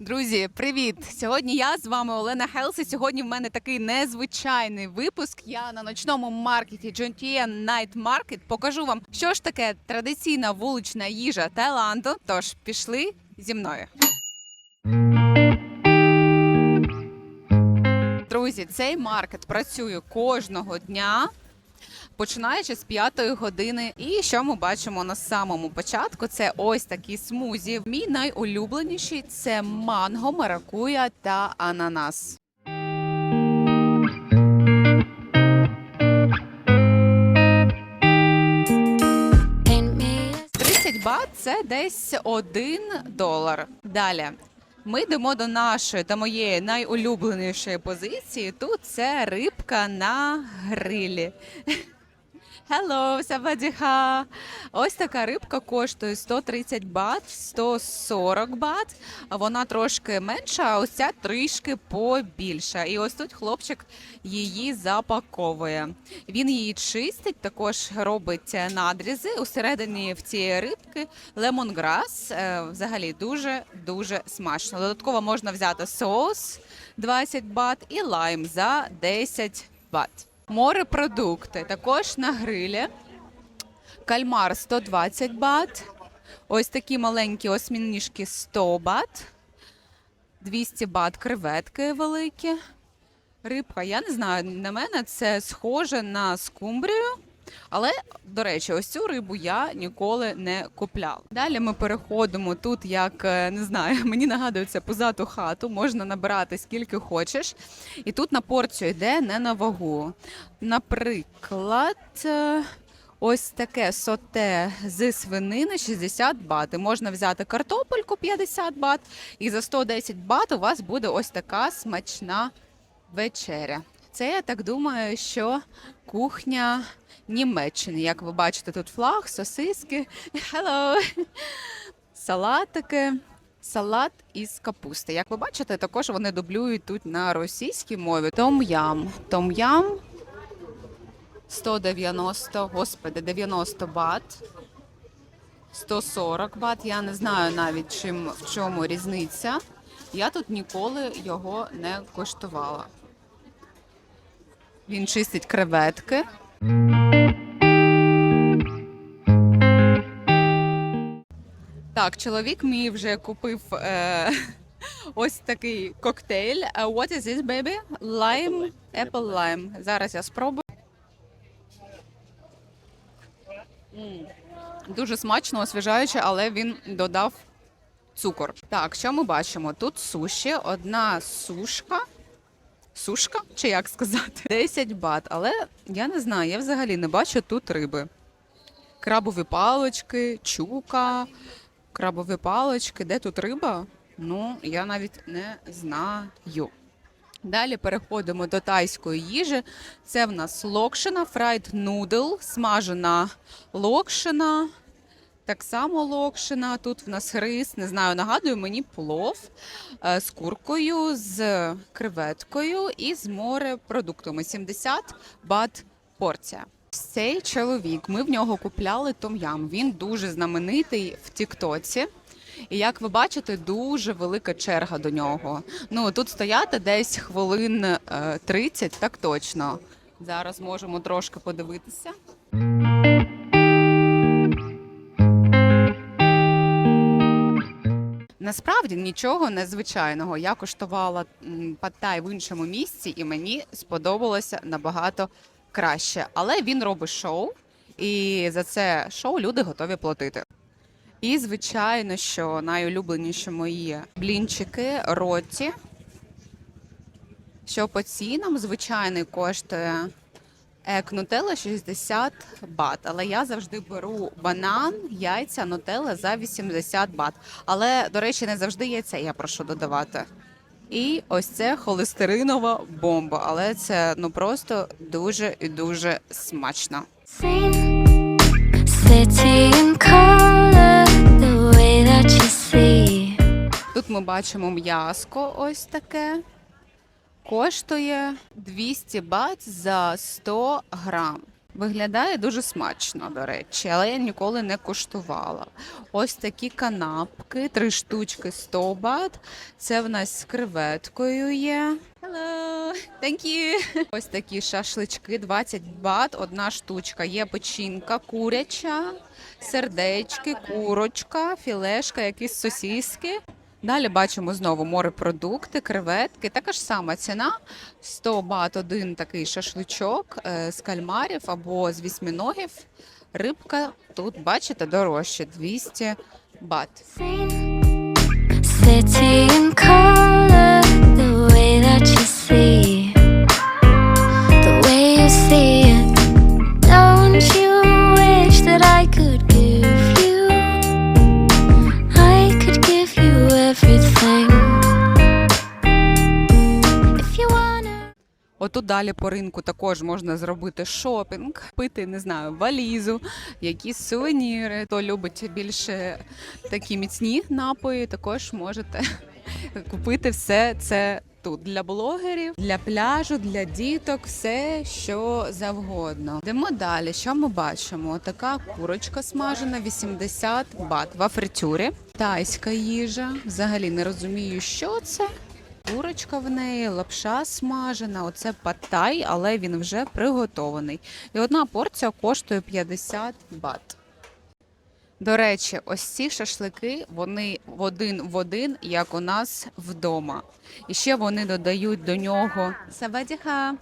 Друзі, привіт! Сьогодні я з вами Олена Хелси. Сьогодні в мене такий незвичайний випуск. Я на ночному маркеті Jontier Night Market покажу вам, що ж таке традиційна вулична їжа Таїланду. Тож пішли зі мною. Друзі, цей маркет працює кожного дня. Починаючи з п'ятої години, і що ми бачимо на самому початку, це ось такі смузі. Мій найулюбленіший це манго, маракуя та ананас. Paint me 30 бат це десь 1 долар. Далі. Ми йдемо до нашої та моєї найулюбленішої позиції. Тут це рибка на грилі. Hello, савадіха! Ось така рибка коштує 130 бат, 140 бат. Вона трошки менша, а ось ця трішки побільша. І ось тут хлопчик її запаковує. Він її чистить, також робить надрізи. Усередині в цієї рибки лемонграс. Е, Взагалі дуже дуже смачно. Додатково можна взяти соус 20 бат і лайм за 10 бат. Морепродукти також на грилі. Кальмар 120 бат. Ось такі маленькі осьмініжки 100 бат. 200 бат креветки великі. Рибка, я не знаю, на мене це схоже на скумбрію. Але, до речі, ось цю рибу я ніколи не купляла. Далі ми переходимо тут, як е, не знаю, мені нагадується позату хату, можна набирати скільки хочеш. І тут на порцію йде не на вагу. Наприклад, е, ось таке соте з свинини 60 бат. І можна взяти картопельку 50 бат, і за 110 бат у вас буде ось така смачна вечеря. Це я так думаю, що кухня Німеччини. Як ви бачите, тут флаг, сосиски, hello, салатики, салат із капусти. Як ви бачите, також вони дублюють тут на російській мові. Том-ям. Том-ям 190, господи, 90 бат. 140 бат. Я не знаю навіть чим в чому різниця. Я тут ніколи його не коштувала. Він чистить креветки. Так, чоловік мій вже купив е, ось такий коктейль. Uh, What is this, baby? Lime, apple lime. Зараз я спробую. М, Дуже смачно, освіжаюче, але він додав цукор. Так, що ми бачимо? Тут суші, одна сушка. Сушка, чи як сказати? 10 бат. Але я не знаю, я взагалі не бачу тут риби. Крабові палички, чука, крабові палички. Де тут риба? Ну, я навіть не знаю. Далі переходимо до тайської їжі. Це в нас локшина, фрайд нудл, смажена локшина. Так само локшина. Тут в нас рис, не знаю, нагадую мені плов е, з куркою, з креветкою і з морепродуктами. 70 бат порція. Цей чоловік, ми в нього купляли том'ям. Він дуже знаменитий в Тіктоці. І як ви бачите, дуже велика черга до нього. Ну тут стояти десь хвилин е, 30, так точно. Зараз можемо трошки подивитися. Насправді нічого незвичайного. Я коштувала паттай в іншому місці, і мені сподобалося набагато краще. Але він робить шоу, і за це шоу люди готові платити. І звичайно, що найулюбленіші мої блінчики роті. Що по цінам звичайний коштує ек нутелла 60 бат. Але я завжди беру банан, яйця, нутелла за 80 бат. Але, до речі, не завжди яйця я прошу додавати. І ось це холестеринова бомба. Але це ну просто дуже і дуже смачно. Тут ми бачимо м'яско ось таке. Коштує 200 бат за 100 грам. Виглядає дуже смачно, до речі, але я ніколи не куштувала. Ось такі канапки, три штучки 100 бат. Це в нас з креветкою є. Hello, thank you. Ось такі шашлички, 20 бат, одна штучка. Є печінка, куряча, сердечки, курочка, філешка, якісь сосіски. Далі бачимо знову морепродукти, креветки. Така ж сама ціна 100 бат один такий шашличок е, з кальмарів або з вісьміногів. Рибка тут, бачите, дорожче 200 бат. City in color, the way that you see, Отут далі по ринку також можна зробити шопінг, пити, не знаю, валізу, якісь сувеніри. Хто любить більше такі міцні напої, також можете купити все це тут для блогерів, для пляжу, для діток, все що завгодно. Йдемо далі. Що ми бачимо? Така курочка смажена, 80 бат в фритюрі. Тайська їжа. Взагалі не розумію, що це. Курочка в неї, лапша смажена, оце паттай, але він вже приготований. І одна порція коштує 50 бат. До речі, ось ці шашлики, вони в один в один, як у нас вдома. І ще вони додають до нього савадіха.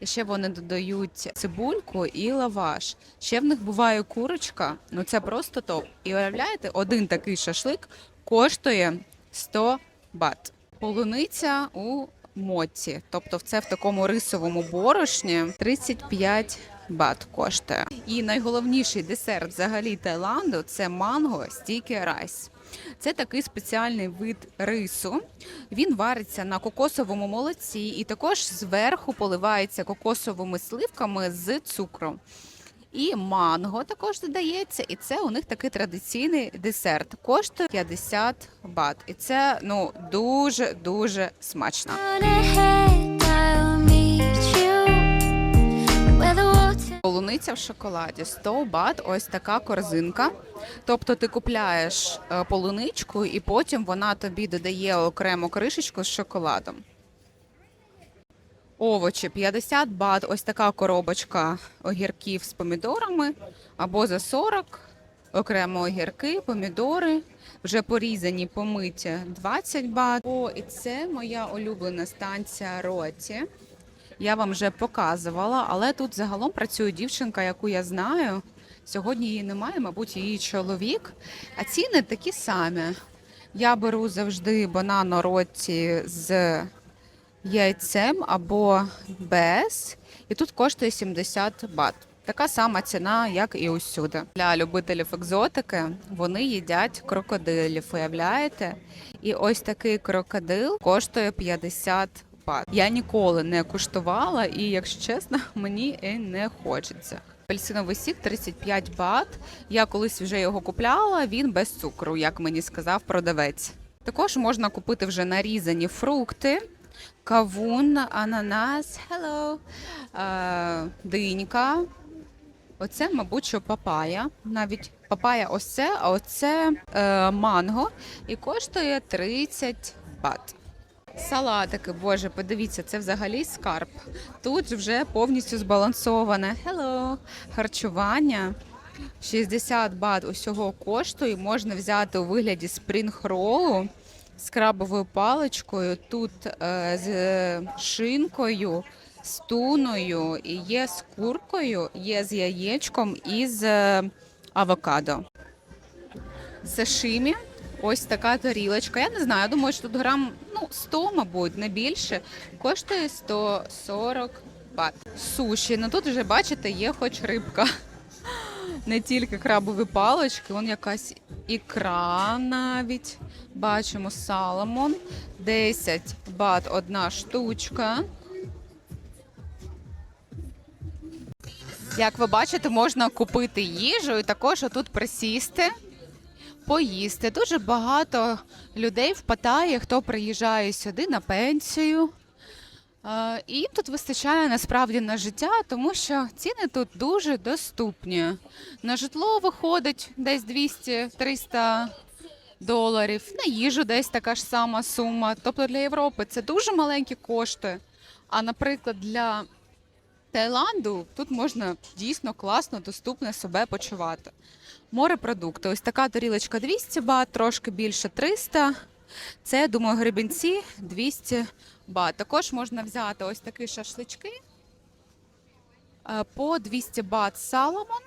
І ще вони додають цибульку і лаваш. Ще в них буває курочка, ну це просто топ. І уявляєте, один такий шашлик коштує 100 бат. Полуниця у моці, тобто це в такому рисовому борошні 35 бат коштує. І найголовніший десерт взагалі Таїланду це манго стікі райс. Це такий спеціальний вид рису. Він вариться на кокосовому молоці і також зверху поливається кокосовими сливками з цукром. І манго також додається, і це у них такий традиційний десерт. Коштує 50 бат. І це ну дуже дуже смачно. Полуниця в шоколаді 100 бат, ось така корзинка. Тобто ти купляєш е, полуничку, і потім вона тобі додає окрему кришечку з шоколадом. Овочі 50 бат, ось така коробочка огірків з помідорами, або за 40 окремо огірки, помідори, вже порізані, помиті 20 бат. О, і це моя улюблена станція Роті. Я вам вже показувала, але тут загалом працює дівчинка, яку я знаю. Сьогодні її немає, мабуть, її чоловік. А ціни такі самі. Я беру завжди банано роті з яйцем або без, і тут коштує 70 бат. Така сама ціна, як і усюди. Для любителів екзотики вони їдять крокодилів, уявляєте? І ось такий крокодил коштує 50 бат. Я ніколи не куштувала, і якщо чесно, мені і не хочеться. Апельсиновий сік 35 бат. Я колись вже його купляла. Він без цукру, як мені сказав продавець. Також можна купити вже нарізані фрукти. Кавун, ананас, hello, динька. Оце, мабуть, що папая. Навіть папая ось це, а оце е, манго. І коштує 30 бат. Салатики, боже, подивіться, це взагалі скарб. Тут вже повністю збалансоване. Hello, харчування. 60 бат усього коштує. Можна взяти у вигляді спрінг-ролу з крабовою паличкою, тут е, з шинкою, з туною, є з куркою, є з яєчком і з е, авокадо. Сашимі. Ось така тарілочка. Я не знаю, я думаю, що тут грам ну, 100, мабуть, не більше. Коштує 140 бат. Суші. Ну тут вже, бачите, є хоч рибка. Не тільки крабові палички, вон якась ікра навіть. Бачимо саламон. 10 бат одна штучка. Як ви бачите, можна купити їжу і також тут присісти, поїсти. Дуже багато людей в Паттайі, хто приїжджає сюди на пенсію. Е, І їм тут вистачає насправді на життя, тому що ціни тут дуже доступні. На житло виходить десь 200-300 доларів, на їжу десь така ж сама сума. Тобто для Європи це дуже маленькі кошти. А наприклад, для Таїланду тут можна дійсно класно, доступно себе почувати. Морепродукти. Ось така тарілочка 200 бат, трошки більше 300. Це, я думаю, гребінці 200 бат. Також можна взяти ось такі шашлички е, по 200 бат саломон,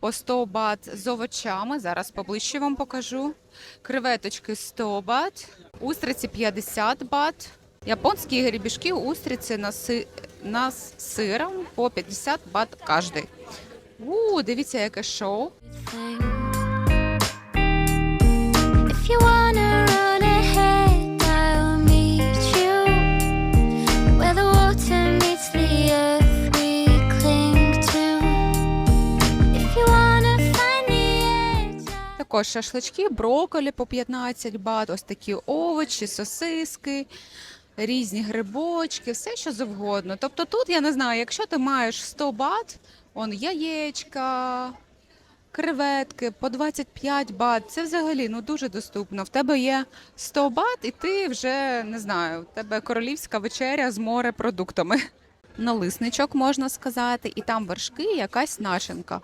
по 100 бат з овочами. Зараз поближче вам покажу. Креветочки 100 бат, устриці 50 бат. Японські гребішки, устриці на, си... на сиром по 50 бат кожний. У, дивіться, яке шоу. If you wanna Також шашлички, брокколі по 15 бат, ось такі овочі, сосиски, різні грибочки, все що завгодно. Тобто тут, я не знаю, якщо ти маєш 100 бат, он яєчка, креветки по 25 бат, це взагалі ну, дуже доступно. В тебе є 100 бат, і ти вже не знаю, в тебе королівська вечеря з морепродуктами. Налисничок можна сказати, і там вершки, якась начинка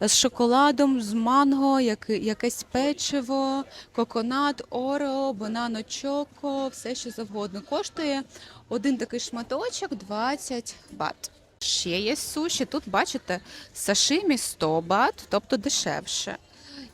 з шоколадом, з манго, як, якесь печиво, коконат, оро, банано чоко, все що завгодно. Коштує один такий шматочок 20 бат. Ще є суші. Тут бачите сашимі 100 бат, тобто дешевше.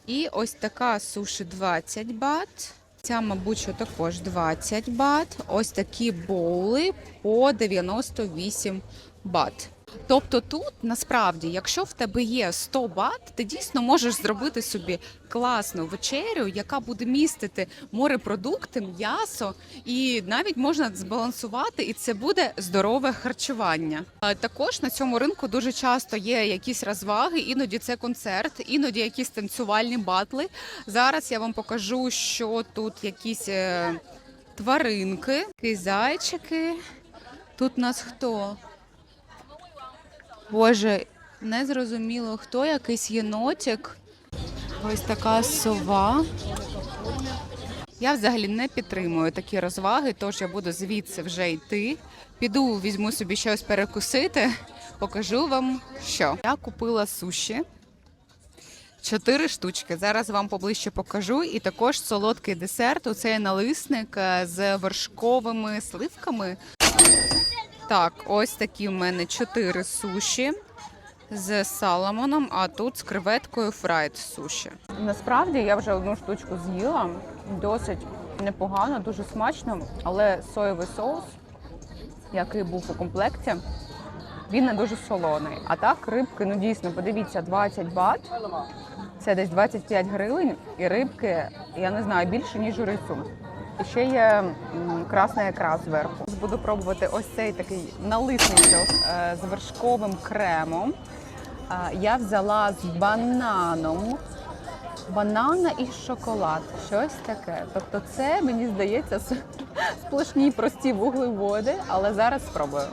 І ось така суші 20 бат. Ця, мабуть, що також 20 бат. Ось такі боули по 98 бат. Тобто тут насправді, якщо в тебе є 100 бат, ти дійсно можеш зробити собі класну вечерю, яка буде містити морепродукти, м'ясо, і навіть можна збалансувати, і це буде здорове харчування. Також на цьому ринку дуже часто є якісь розваги, іноді це концерт, іноді якісь танцювальні батли. Зараз я вам покажу, що тут якісь е, тваринки, зайчики. Тут нас хто? Боже, не зрозуміло, хто якийсь єнотик. Ось така сова. Я взагалі не підтримую такі розваги, тож я буду звідси вже йти. Піду, візьму собі щось перекусити, покажу вам, що. Я купила суші. Чотири штучки. Зараз вам поближче покажу. І також солодкий десерт. Оцей налисник е, з вершковими сливками. Так, ось такі в мене чотири суші з саламоном, а тут з креветкою фрайд суші. Насправді я вже одну штучку з'їла. Досить непогано, дуже смачно, але соєвий соус, який був у комплекті, він не дуже солоний. А так, рибки, ну дійсно, подивіться, 20 бат. Це десь 25 гривень, і рибки, я не знаю, більше, ніж у рису. І ще є красна ікра зверху. Буду пробувати ось цей такий налисничок е, з вершковим кремом. Е, Я взяла з бананом, банана і шоколад. Щось таке. Тобто, це мені здається сплошні прості вуглеводи, але зараз спробую.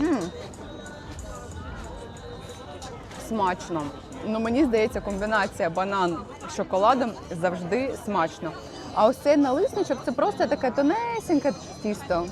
М. Смачно. Ну мені здається, комбінація банан шоколадом завжди смачно. А ось цей налисничок це просто таке тонесеньке тісто.